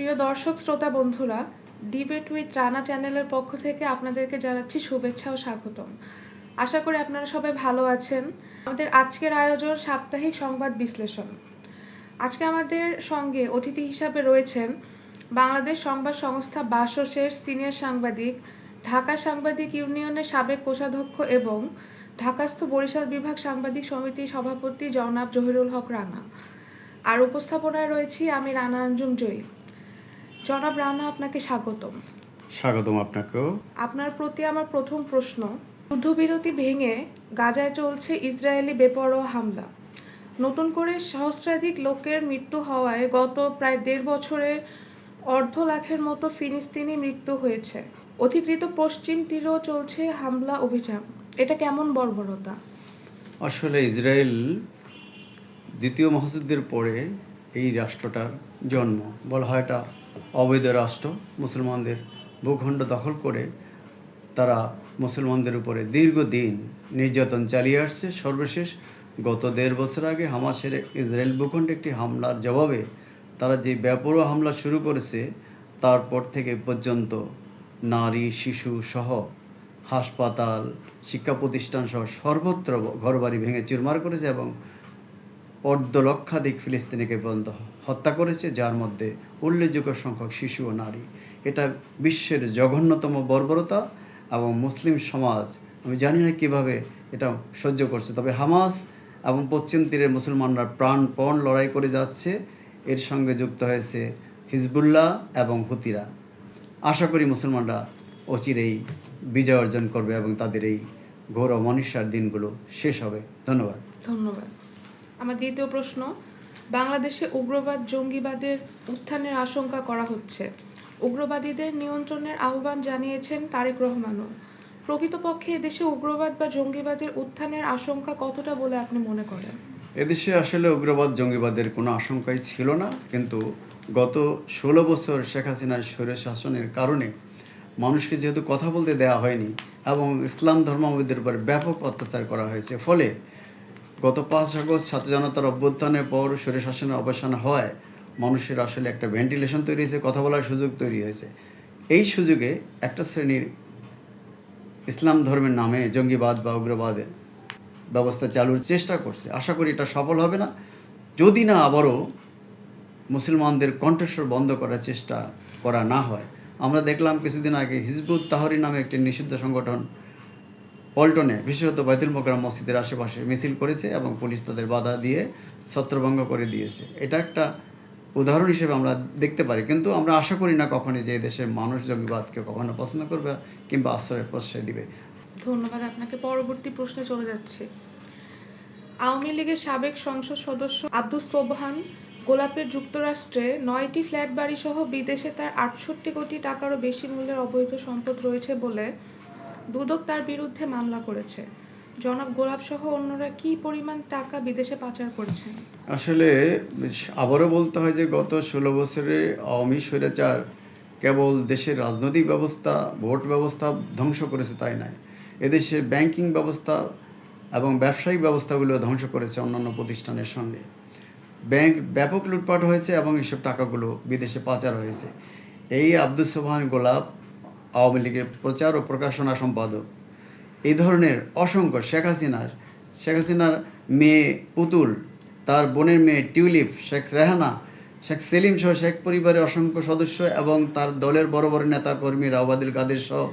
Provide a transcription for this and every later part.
প্রিয় দর্শক, শ্রোতা বন্ধুরা ডিবেট উইথ রানা চ্যানেলের পক্ষ থেকে আপনাদেরকে জানাচ্ছি শুভেচ্ছা ও স্বাগতম। আশা করি আপনারা সবাই ভালো আছেন। আমাদের আজকের আয়োজন সাপ্তাহিক সংবাদ বিশ্লেষণ। আজকে আমাদের সঙ্গে অতিথি হিসাবে রয়েছেন বাংলাদেশ সংবাদ সংস্থা বাসসের সিনিয়র সাংবাদিক, ঢাকা সাংবাদিক ইউনিয়নের সাবেক কোষাধ্যক্ষ এবং ঢাকাস্থ বরিশাল বিভাগ সাংবাদিক সমিতির সভাপতি জনাব জহিরুল হক রানা। আর উপস্থাপনায় রয়েছি আমি রানা আঞ্জুম জয়ী জনাব রানা আপনাকে স্বাগতম। স্বাগতম আপনাকেও। আপনার প্রতি আমার প্রথম প্রশ্ন যুদ্ধবিরতি ভেঙে গাজায় চলছে ইসরায়েলি বেপরোয়া হামলা। নতুন করে সহস্রাধিক লোকের মৃত্যু হওয়ায় গত প্রায় দেড় বছরে অর্ধ লাখের মতো ফিলিস্তিনি মৃত্যু হয়েছে। অধিকৃত পশ্চিম তীরেও চলছে হামলা অভিযান। এটা কেমন বর্বরতা? আসলে ইসরায়েল দ্বিতীয় মহাযুদ্ধের পরে এই রাষ্ট্রটার জন্ম। বলা হয় এটা অবৈধ রাষ্ট্র। মুসলমানদের ভূখণ্ড দখল করে তারা মুসলমানদের উপরে দীর্ঘদিন নির্যাতন চালিয়ে আসছে। সর্বশেষ গত দেড় বছর আগে হামাসের ইসরায়েল ভূখণ্ডে একটি হামলার জবাবে তারা যে ব্যাপরোয়া হামলা শুরু করেছে, তারপর থেকে পর্যন্ত নারী, শিশু সহ হাসপাতাল শিক্ষা প্রতিষ্ঠান সহ সর্বত্র ঘরবাড়ি ভেঙে চুরমার করেছে এবং অর্ধ লক্ষাধিক ফিলিস্তিনিকে পর্যন্ত হত্যা করেছে, যার মধ্যে উল্লেখযোগ্য সংখ্যক শিশু ও নারী। এটা বিশ্বের জঘন্যতম বর্বরতা এবং মুসলিম সমাজ, আমি জানি না কীভাবে এটা সহ্য করছে। তবে হামাস এবং পশ্চিম তীরের মুসলমানরা প্রাণপণ লড়াই করে যাচ্ছে। এর সঙ্গে যুক্ত হয়েছে হিজবুল্লাহ এবং হুতিরা। আশা করি মুসলমানরা অচিরেই বিজয় অর্জন করবে এবং তাদের এই ঘোর অমনিষ্ঠার দিনগুলো শেষ হবে। ধন্যবাদ। ধন্যবাদ। আমার দ্বিতীয় প্রশ্ন, বাংলাদেশে উগ্রবাদ, জঙ্গিবাদের উত্থানের আশঙ্কা করা হচ্ছে। উগ্রবাদীদের নিয়ন্ত্রণের আহ্বান জানিয়েছেন তারেক রহমানও। প্রকৃতপক্ষে এদেশে উগ্রবাদ বা জঙ্গিবাদের উত্থানের আশঙ্কা কতটা বলে আপনি মনে করেন? এদেশে আসলে উগ্রবাদ, জঙ্গিবাদের কোনো আশঙ্কাই ছিল না। কিন্তু গত ষোলো বছর শেখ হাসিনার স্বৈর শাসনের কারণে মানুষকে যেহেতু কথা বলতে দেওয়া হয়নি এবং ইসলাম ধর্মাবলীদের উপর ব্যাপক অত্যাচার করা হয়েছে, ফলে গত পাঁচ আগস্ট ছাত্র জনতার অভ্যুত্থানের পর স্বৈর শাসনের অবসান হয়, মানুষের আসলে একটা ভেন্টিলেশন তৈরি হয়েছে, কথা বলার সুযোগ তৈরি হয়েছে। এই সুযোগে একটা শ্রেণির ইসলাম ধর্মের নামে জঙ্গিবাদ বা উগ্রবাদে ব্যবস্থা চালুর চেষ্টা করছে। আশা করি এটা সফল হবে না। যদি না আবারও মুসলমানদের কণ্ঠস্বর বন্ধ করার চেষ্টা করা না হয়, আমরা দেখলাম কিছুদিন আগে হিজবুত তাহরি নামে একটি নিষিদ্ধ সংগঠন পল্টনে বিশেষত বাইতুল মোকরাম মসজিদের আশেপাশে মিছিল করেছে এবং পুলিশ তাদের বাধা দিয়ে ছত্রভঙ্গ করে দিয়েছে। এটা একটা উদাহরণ হিসেবে আমরা দেখতে পারি। কিন্তু আমরা আশা করি না কখনই যে দেশের মানুষ জঙ্গিবাদকে কখনো পছন্দ করবে কিংবা আশ্রয় প্রশ্রয় দিবে। ধন্যবাদ, আপনাকে পরবর্তী প্রশ্নে চলে যাচ্ছে। আওয়ামী লীগের সাবেক সংসদ সদস্য আব্দুল সোবহান গোলাপের যুক্তরাষ্ট্রে নয়টি ফ্ল্যাট বাড়ি সহ বিদেশে তার আটষট্টি কোটি টাকারও বেশি মূল্যের অবৈধ সম্পদ রয়েছে বলে দুদক তার বিরুদ্ধে মামলা করেছে। জনাব গোলাপ সহ অন্যরা কি পরিমাণ টাকা বিদেশে পাচার করেছেন? আসলে, আবারও বলতে হয় যে গত ষোলো বছরে আওয়ামী স্বৈরাচার কেবল দেশের রাজনৈতিক ব্যবস্থা, ভোট ব্যবস্থা ধ্বংস করেছে তাই নয়। এদেশের ব্যাংকিং ব্যবস্থা এবং ব্যবসায়িক ব্যবস্থাগুলো ধ্বংস করেছে অন্যান্য প্রতিষ্ঠানের সঙ্গে। ব্যাংক ব্যাপক লুটপাট হয়েছে এবং এসব টাকাগুলো বিদেশে পাচার হয়েছে। এই আব্দুল সোবহান গোলাপ আওয়ামী লীগের প্রচার ও প্রকাশনা সম্পাদক। এই ধরনের অসংখ্য শেখ হাসিনার শেখ হাসিনার মেয়ে পুতুল, তার বোনের মেয়ে টিউলিপ, শেখ রেহানা, শেখ সেলিম সহ শেখ পরিবারের অসংখ্য সদস্য এবং তার দলের বড় বড় নেতা কর্মী রাওবাদুল কাদের সহ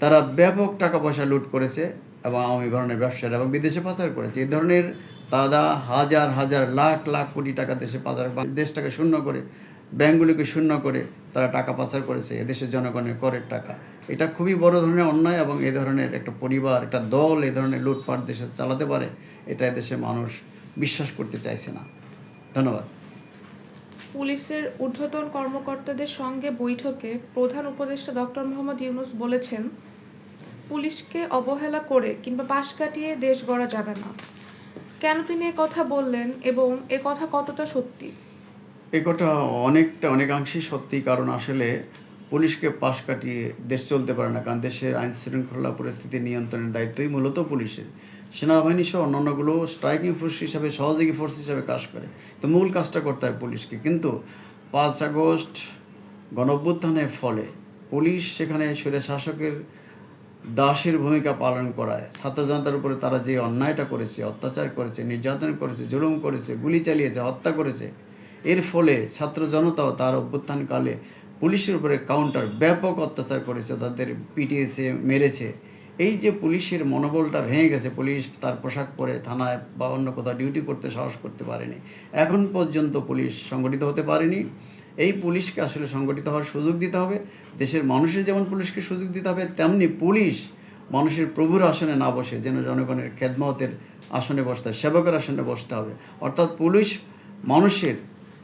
তারা ব্যাপক টাকা পয়সা লুট করেছে এবং আওয়ামী ধরনের ব্যবসার এবং বিদেশে পাচার করেছে। এই ধরনের তারা হাজার হাজার, লাখ লাখ কোটি টাকা দেশে পাচার দেশটাকে শূন্য করে ব্যাঙ্কগুলিকে শূন্য করে তারা টাকা পাচার করেছে, এদেশের জনগণের করের টাকা। এটা খুবই বড় ধরনের অন্যায় এবং এ ধরনের একটা পরিবার, একটা দল, এ ধরনের লুটপাট দেশে চালাতে পারে, এটা এদেশের মানুষ বিশ্বাস করতে চাইছে না। ধন্যবাদ। পুলিশের ঊর্ধ্বতন কর্মকর্তাদের সঙ্গে বৈঠকে প্রধান উপদেষ্টা ডক্টর মোহাম্মদ ইউনুস বলেছেন, পুলিশকে অবহেলা করে কিংবা পাশ কাটিয়ে দেশ গড়া যাবে না। কেন তিনি কথা বললেন এবং এ কথা কতটা সত্যি? এই কথা অনেকটা, অনেকাংশেই সত্যি, কারণ আসলে পুলিশকে পাশ কাটিয়ে দেশ চলতে পারে না, কারণ দেশের আইন শৃঙ্খলা পরিস্থিতি নিয়ন্ত্রণের দায়িত্বই মূলত পুলিশের। সেনাবাহিনী সহ অন্যান্যগুলো স্ট্রাইকিং ফোর্স হিসাবে, সহযোগী ফোর্স হিসাবে কাজ করে। তো মূল কাজটা করতে হয় পুলিশকে। কিন্তু পাঁচ আগস্ট গণঅভ্যুত্থানের ফলে পুলিশ সেখানে স্বৈর শাসকের দাসের ভূমিকা পালন করায়। ছাত্র জনতার উপরে তারা যে অন্যায়টা করেছে, অত্যাচার করেছে, নির্যাতন করেছে, জুলুম করেছে, গুলি চালিয়েছে, হত্যা করেছে এর ফলে ছাত্র জনতাও তার অভ্যুত্থানকালে পুলিশের উপরে কাউন্টার ব্যাপক অত্যাচার করেছে, তাদের পিটিয়েছে, মেরেছে। এই যে পুলিশের মনোবলটা ভেঙে গেছে, পুলিশ তার পোশাক পরে থানায় বা অন্য কোথাও ডিউটি করতে সাহস করতে পারেনি। এখন পর্যন্ত পুলিশ সংগঠিত হতে পারেনি। এই পুলিশকে আসলে সংগঠিত হওয়ার সুযোগ দিতে হবে। দেশের মানুষের যেমন পুলিশকে সুযোগ দিতে হবে, তেমনি পুলিশ মানুষের প্রভুর আসনে না বসে যেন জনগণের খেদমতের আসনে বসতে হয়, সেবকের আসনে বসতে হবে। অর্থাৎ পুলিশ মানুষের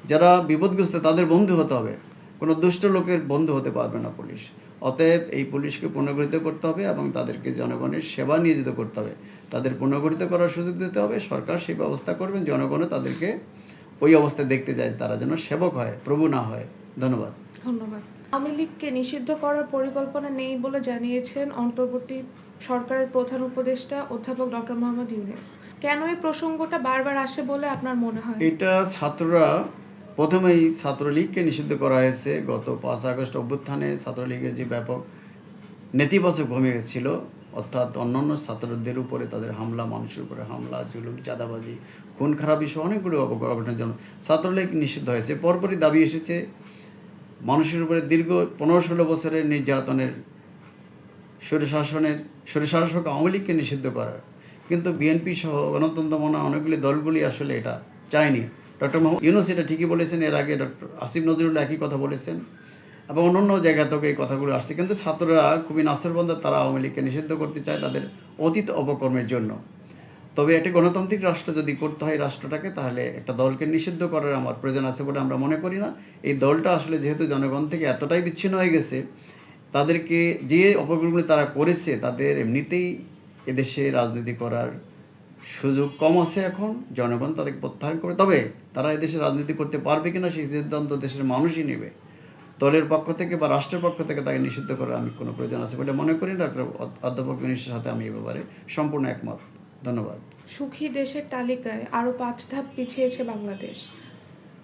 যারা বিপদগ্রস্ত তাদের বন্ধু হতে হবে। কোনো দুষ্ট লোকের বন্ধু হতে পারবে না পুলিশ। অতএব এই পুলিশকে পুনর্গঠিত করতে হবে এবং তাদেরকে জনগণের সেবা নিয়োজিত করতে হবে। তাদের পুনর্গঠিত করার সুযোগ দিতে হবে। সরকার সেই ব্যবস্থা করবেন। জনগণও তাদেরকে ওই অবস্থায় দেখতে যায় তারা যেন সেবক হয় প্রভু না হয়। ধন্যবাদ। ধন্যবাদ। আওয়ামী লীগকে নিষিদ্ধ করার পরিকল্পনা নেই বলে জানিয়েছেন অন্তর্বর্তী সরকারের প্রধান উপদেষ্টা অধ্যাপক ডক্টর মোহাম্মদ ইউনুস। কেন এই প্রসঙ্গটা বারবার আসে বলে আপনার মনে হয়? এটা ছাত্ররা প্রথমেই ছাত্রলীগকে নিষিদ্ধ করা হয়েছে। গত পাঁচ আগস্ট অভ্যুত্থানে ছাত্রলীগের যে ব্যাপক নেতিবাচক ভূমিকা ছিল, অর্থাৎ অন্যান্য ছাত্রদের উপরে তাদের হামলা, মানুষের উপরে হামলা, জুলুম, চাঁদাবাজি, খুন, খারাপি সহ অনেকগুলো অব- অঘটনের জন্য ছাত্রলীগ নিষিদ্ধ হয়েছে। পরপরই দাবি এসেছে, মানুষের উপরে দীর্ঘ পনেরো ষোলো বছরের নির্যাতনের, স্বৈরশাসনের, স্বৈরশাসক আওয়ামী লীগকে নিষিদ্ধ করার। কিন্তু বিএনপি সহ গণতন্ত্র মনা অনেকগুলি দলগুলি আসলে এটা চায়নি। ডক্টর মোহাম্মদ ইউনুস এটা ঠিকই বলেছেন, এর আগে ডক্টর আসিফ নজরুল্লাহ একই কথা বলেছেন, এবং অন্য অন্য জায়গা থেকে এই কথাগুলো আসছে। কিন্তু ছাত্ররা খুবই নাস্তরবন্ধ তারা আওয়ামী লীগকে নিষিদ্ধ করতে চায় তাদের অতীত অপকর্মের জন্য। তবে একটি গণতান্ত্রিক রাষ্ট্র যদি করতে হয় রাষ্ট্রটাকে, তাহলে একটা দলকে নিষিদ্ধ করার আমার প্রয়োজন আছে বলে আমরা মনে করি না। এই দলটা আসলে যেহেতু জনগণ থেকে এতটাই বিচ্ছিন্ন হয়ে গেছে, তাদেরকে যে অপকর্মগুলি তারা করেছে, তাদের এমনিতেই এদেশে রাজনীতি করার সুযোগ কম আছে এখন জনগণ তাদেরকে প্রত্যাহার করে তবে তারা এদেশে রাজনীতি করতে পারবে কিনা সেই সিদ্ধান্ত দেশের মানুষই নেবে। দলের পক্ষ থেকে বা রাষ্ট্রের পক্ষ থেকে তাকে নিষিদ্ধ করার আমি কোনো প্রয়োজন আছে বলে মনে করি ডক্টর অধ্যাপক ইউনিসের সাথে আমি এ ব্যাপারে সম্পূর্ণ একমত। ধন্যবাদ। সুখী দেশের তালিকায় আরও পাঁচ ধাপ পিছিয়েছে বাংলাদেশ।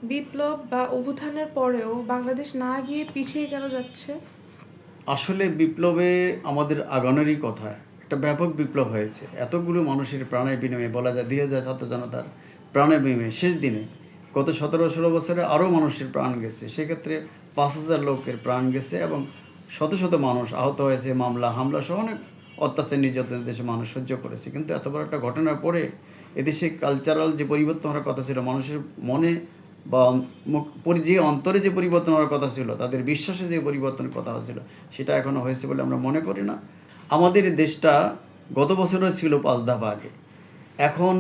বিপ্লব বা অভ্যুত্থানের পরেও বাংলাদেশ না গিয়ে পিছিয়ে কেন যাচ্ছে? আসলে বিপ্লবে আমাদের আগানোরই কথা। একটা ব্যাপক বিপ্লব হয়েছে। এতগুলো মানুষের প্রাণের বিনিময়ে, বলা যায় দুই হাজার ছাত্র জনতার প্রাণের বিনিময়ে শেষ দিনে গত সতেরো ষোলো বছরে আরও মানুষের প্রাণ গেছে। সেক্ষেত্রে পাঁচ হাজার লোকের প্রাণ গেছে এবং শত শত মানুষ আহত হয়েছে, মামলা, হামলা সহ অনেক অত্যাচার নির্যাতন দেশে মানুষ সহ্য করেছে। কিন্তু এত বড় একটা ঘটনার পরে এদেশে কালচারাল যে পরিবর্তন হওয়ার কথা ছিল, মানুষের মনে বা যে অন্তরে যে পরিবর্তন হওয়ার কথা ছিল, তাদের বিশ্বাসে যে পরিবর্তনের কথা ছিল, সেটা এখনও হয়েছে বলে আমরা মনে করি না। আমাদের দেশটা গত বছরও ছিল পাঁচ ধাপ আগে। এখন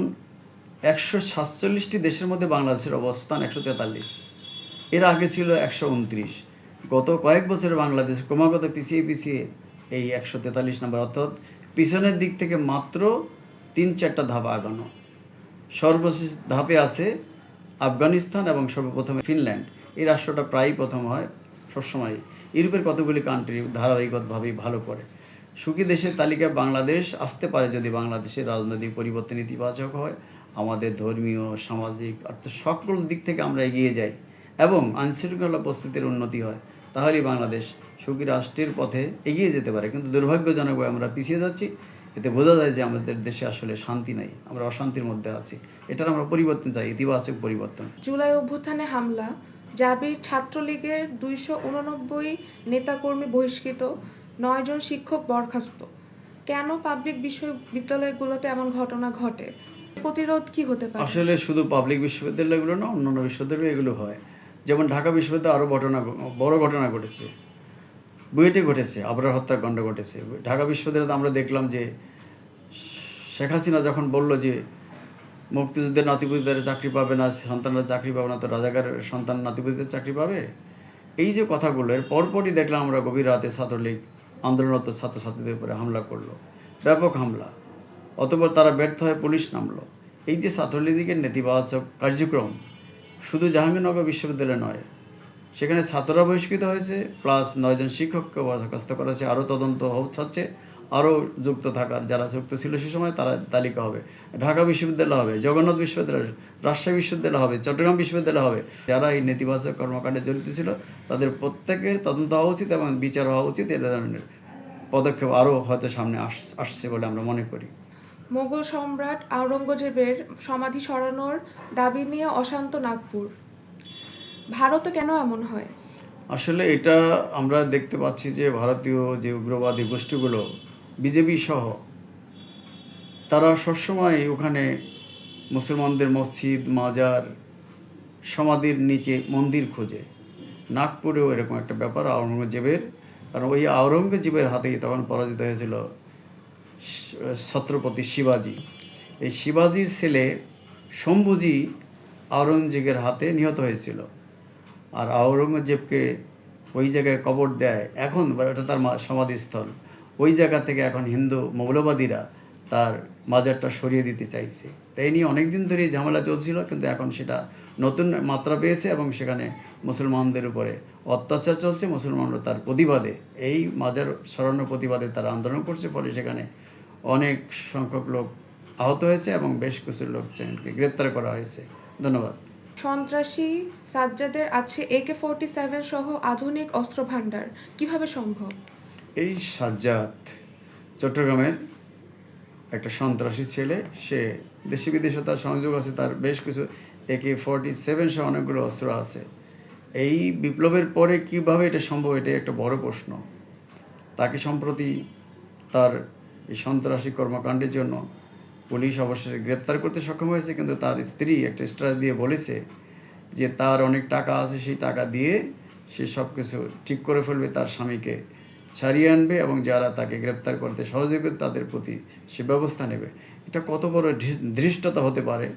একশো সাতচল্লিশটি দেশের মধ্যে বাংলাদেশের অবস্থান একশো তেতাল্লিশ। এর আগে ছিল একশো উনত্রিশ। গত কয়েক বছরে বাংলাদেশ ক্রমাগত পিছিয়ে পিছিয়ে এই একশো তেতাল্লিশ নম্বর, অর্থাৎ পিছনের দিক থেকে মাত্র তিন চারটা ধাপ আগানো। সর্বশেষ ধাপে আছে আফগানিস্তান এবং সর্বপ্রথমে ফিনল্যান্ড। এই রাষ্ট্রটা প্রায়ই প্রথম হয় সবসময়। ইউরোপের কতগুলি কান্ট্রি ধারাবাহিকভাবেই ভালো করে। সুখী দেশের তালিকায় বাংলাদেশ আসতে পারে যদি বাংলাদেশের রাজনৈতিক পরিবর্তন ইতিবাচক হয়। আমাদের ধর্মীয়, সামাজিক অর্থাৎ সকল দিক থেকে আমরা এগিয়ে যাই এবং আইনশৃঙ্খলা পরিস্থিতির উন্নতি হয়, তাহলেই বাংলাদেশ সুখী রাষ্ট্রের পথে এগিয়ে যেতে পারে। কিন্তু দুর্ভাগ্যজনকভাবে আমরা পিছিয়ে যাচ্ছি। এতে বোঝা যায় যে আমাদের দেশে আসলে শান্তি নাই, আমরা অশান্তির মধ্যে আছি। এটার আমরা পরিবর্তন চাই, ইতিবাচক পরিবর্তন। জুলাই অভ্যুত্থানে হামলা, জাবির ছাত্রলীগের দুইশো উননব্বই নেতাকর্মী বহিষ্কৃত নয়জন শিক্ষক বরখাস্ত। কেন পাবলিক বিশ্ববিদ্যালয়গুলোতে এমন ঘটনা ঘটে? প্রতিরোধ কি হতে পারে? আসলে শুধু পাবলিক বিশ্ববিদ্যালয়গুলো না, অন্যান্য বিশ্ববিদ্যালয় এগুলো হয়। যেমন ঢাকা বিশ্ববিদ্যালয়ে আরও ঘটনা বড় ঘটনা ঘটেছে। বুয়েটে ঘটেছে, আবরার হত্যাকাণ্ড ঘটেছে। ঢাকা বিশ্ববিদ্যালয়ে আমরা দেখলাম যে শেখ হাসিনা যখন বলল যে মুক্তিযুদ্ধের নাতিপুতিদের চাকরি পাবে না, সন্তানরা চাকরি পাবে না, তো রাজাকার সন্তান নাতিপুতিদের চাকরি পাবে? এই যে কথাগুলো, এর পরপরই দেখলাম আমরা গভীর রাতে ছাত্রলীগ আন্দোলনরত ছাত্রছাত্রীদের উপরে হামলা করল। ব্যাপক হামলা। অতপর তারা ব্যর্থ হয়ে পুলিশ নামলো। এই যে ছাত্রলীগের নেতিবাচক কার্যক্রম শুধু জাহাঙ্গীরনগর বিশ্ববিদ্যালয় নয়, সেখানে ছাত্ররা বহিষ্কৃত হয়েছে, প্লাস নয়জন শিক্ষককে বরখাস্ত করা হয়েছে। আরও তদন্ত হচ্ছে। আরও যুক্ত থাকার যারা যুক্ত ছিল সে সময় তারা তালিকা হবে। ঢাকা বিশ্ববিদ্যালয় হবে জগন্নাথ বিশ্ববিদ্যালয় রাজশাহী বিশ্ববিদ্যালয় হবে চট্টগ্রাম বিশ্ববিদ্যালয় হবে। যারা এই নেতিবাচক কর্মকাণ্ডে জড়িত ছিল তাদের প্রত্যেকের তদন্ত হওয়া উচিত এবং বিচার হওয়া উচিত। এ ধরনের পদক্ষেপ আরও হয়তো সামনে আস- আসছে বলে আমরা মনে করি। মোগল সম্রাট আওরঙ্গজেবের সমাধি সরানোর দাবি নিয়ে অশান্ত নাগপুর। ভারতে কেন এমন হয়? আসলে এটা আমরা দেখতে পাচ্ছি যে ভারতীয় যে উগ্রবাদী গোষ্ঠীগুলো বিজেপি সহ। তারা সবসময় ওখানে মুসলমানদের মসজিদ, মাজার, সমাধির নিচে মন্দির খোঁজে। নাগপুরেও এরকম একটা ব্যাপার, আওরঙ্গজেবের। কারণ ওই আওরঙ্গজেবের হাতেই তখন পরাজিত হয়েছিল ছত্রপতি শিবাজি। এই শিবাজির ছেলে শম্ভুজি আওরঙ্গজেবের হাতে নিহত হয়েছিল। আর আওরঙ্গজেবকে ওই জায়গায় কবর দেয় এখন এটা তার সমাধিস্থল। ওই জায়গা থেকে এখন হিন্দু মৌলবাদীরা তার মাজারটা সরিয়ে দিতে চাইছে। তাই নিয়ে অনেক দিন ধরেই ঝামেলা চলছিল, কিন্তু এখন সেটা নতুন মাত্রা পেয়েছে এবং সেখানে মুসলমানদের উপরে অত্যাচার চলছে, মুসলমানরা তার প্রতিবাদে। এই মাজার সরানোর প্রতিবাদে তারা আন্দোলন করছে, ফলে সেখানে অনেক সংখ্যক লোক আহত হয়েছে এবং বেশ কিছু লোকজনকে গ্রেপ্তার করা হয়েছে। ধন্যবাদ। সন্ত্রাসী সাজ্জাদের আছে একে ফোরটি সেভেন সহ আধুনিক অস্ত্র ভাণ্ডার কীভাবে সম্ভব? এই সাজ্জাদ চট্টগ্রামের একটা সন্ত্রাসী ছেলে, সে দেশি বিদেশে তার সংযোগ আছে, তার বেশ কিছু একে ফর্টি সেভেন সহ অনেকগুলো অস্ত্র আছে। এই বিপ্লবের পরে কীভাবে এটা সম্ভব এটা একটা বড় প্রশ্ন। তাকে সম্প্রতি তার এই সন্ত্রাসী কর্মকাণ্ডের জন্য পুলিশ অবশেষে গ্রেপ্তার করতে সক্ষম হয়েছে, কিন্তু তার স্ত্রী একটা স্টার দিয়ে বলেছে যে তার অনেক টাকা আছে, সেই টাকা দিয়ে সে সব কিছু ঠিক করে ফেলবে তার স্বামীকে। ছাড়িয়ে আনবে এবং যারা তাকে গ্রেপ্তার করতে সহযোগী তাদের প্রতি সে ব্যবস্থা নেবে। এটা কত বড় ধৃষ্টতা হতে পারে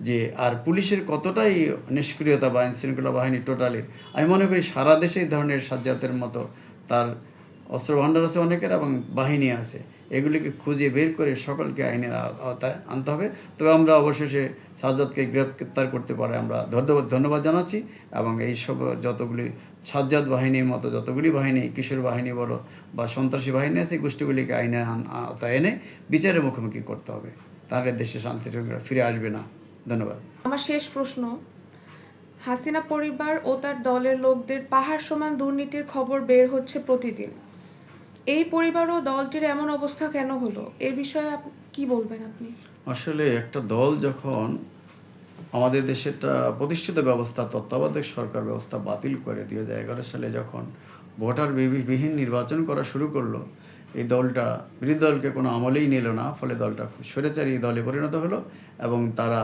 যে আর পুলিশের কতটাই নিষ্ক্রিয়তা বা আইনশৃঙ্খলা বাহিনী টোটালি আমি মনে করি সারা দেশে এই ধরনের সাজ্জাতের মতো তার অস্ত্র ভাণ্ডার আছে অনেকের এবং বাহিনী আছে। এগুলিকে খুঁজে বের করে সকলকে আইনের আওতায় আনতে হবে। তবে আমরা অবশেষে সাজ্জাদকে গ্রেপ্তার করতে পারে আমরা ধন্যবাদ ধন্যবাদ জানাচ্ছি এবং এই সব যতগুলি সাজ্জাদ বাহিনীর মতো যতগুলি বাহিনী, কিশোর বাহিনী বলো বা সন্ত্রাসী বাহিনী আছে, গোষ্ঠীগুলিকে আইনের আওতায় এনে বিচারের মুখোমুখি করতে হবে। তাহলে দেশে শান্তি ফিরে আসবে না। ধন্যবাদ। আমার শেষ প্রশ্ন, হাসিনা পরিবার ও তার দলের লোকদের পাহাড় সমান দুর্নীতির খবর বের হচ্ছে প্রতিদিন। এই পরিবার ও দলটির এমন অবস্থা কেন হলো? এ বিষয়ে কি বলবেন আপনি? আসলে একটা দল যখন আমাদের দেশে প্রতিষ্ঠিত ব্যবস্থা, তত্ত্বাবধায়ক সরকার ব্যবস্থা বাতিল করে দুই হাজার এগারো সালে যখন ভোটার বিহীন নির্বাচন করা শুরু করল, এই দলটা বিরোধী দলকে কোনো আমলেই নিল না, ফলে দলটা স্বৈরাচারী দলে পরিণত হলো এবং তারা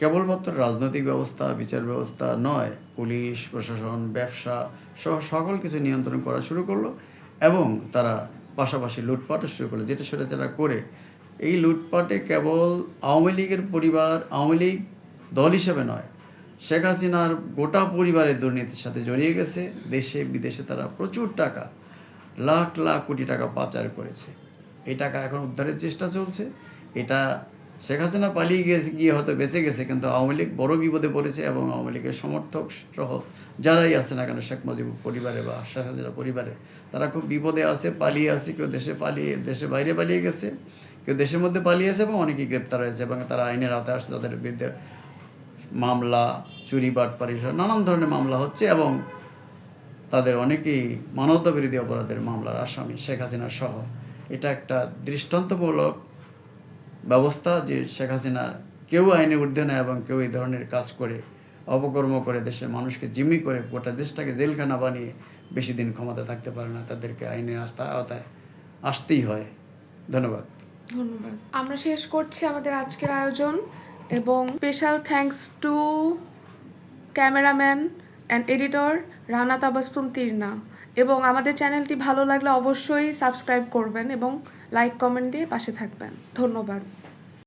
কেবলমাত্র রাজনৈতিক ব্যবস্থা, বিচার ব্যবস্থা নয়, পুলিশ, প্রশাসন, ব্যবসা সহ সকল কিছু নিয়ন্ত্রণ করা শুরু করল। এবং তারা পাশাপাশি লুটপাটও শুরু করল। যেটা সেটা যারা করে, এই লুটপাটে কেবল আওয়ামী লীগের পরিবার, আওয়ামী লীগ দল হিসেবে নয়, শেখ হাসিনার গোটা পরিবারের দুর্নীতির সাথে জড়িয়ে গেছে। দেশে, বিদেশে তারা প্রচুর টাকা, লাখ লাখ কোটি টাকা পাচার করেছে। এই টাকা এখন উদ্ধারের চেষ্টা চলছে। এটা শেখ হাসিনা পালিয়ে গিয়েছে গিয়ে হয়তো বেঁচে গেছে, কিন্তু আওয়ামী লীগ বড় বিপদে পড়েছে এবং আওয়ামী লীগের সমর্থক সহ যারাই আছে না কেন শেখ মুজিবুর পরিবারে বা শেখ হাসিনা পরিবারে, তারা খুব বিপদে আছে, পালিয়ে আছে, কেউ দেশে পালিয়ে, দেশে বাইরে পালিয়ে গেছে, কেউ দেশের মধ্যে পালিয়েছে এবং অনেকেই গ্রেপ্তার হয়েছে এবং তারা আইনের আওতায় আসছে, তাদের বিরুদ্ধে মামলা চুরি বাটপারি নানান ধরনের মামলা হচ্ছে এবং তাদের অনেকেই মানবতা বিরোধী অপরাধের মামলার আসামি শেখ হাসিনা সহ। এটা একটা দৃষ্টান্তমূলক ব্যবস্থা যে শেখ হাসিনা কেউ আইনে ঊর্ধ্বে নেয় এবং কেউ এই ধরনের কাজ করে অপকর্ম করে দেশের মানুষকে জিম্মি করে গোটা দেশটাকে জেলখানা বানিয়ে বেশি দিন ক্ষমতা থাকতে পারে না, তাদেরকে আইনের আস্তা- আওতায় আসতেই হয়। ধন্যবাদ। ধন্যবাদ। আমরা শেষ করছি আমাদের আজকের আয়োজন এবং special thanks to cameraman and editor Rana Tabassum Tirna. এবং আমাদের চ্যানেলটি ভালো লাগলে অবশ্যই সাবস্ক্রাইব করবেন এবং লাইক কমেন্ট দিয়ে পাশে থাকবেন। ধন্যবাদ।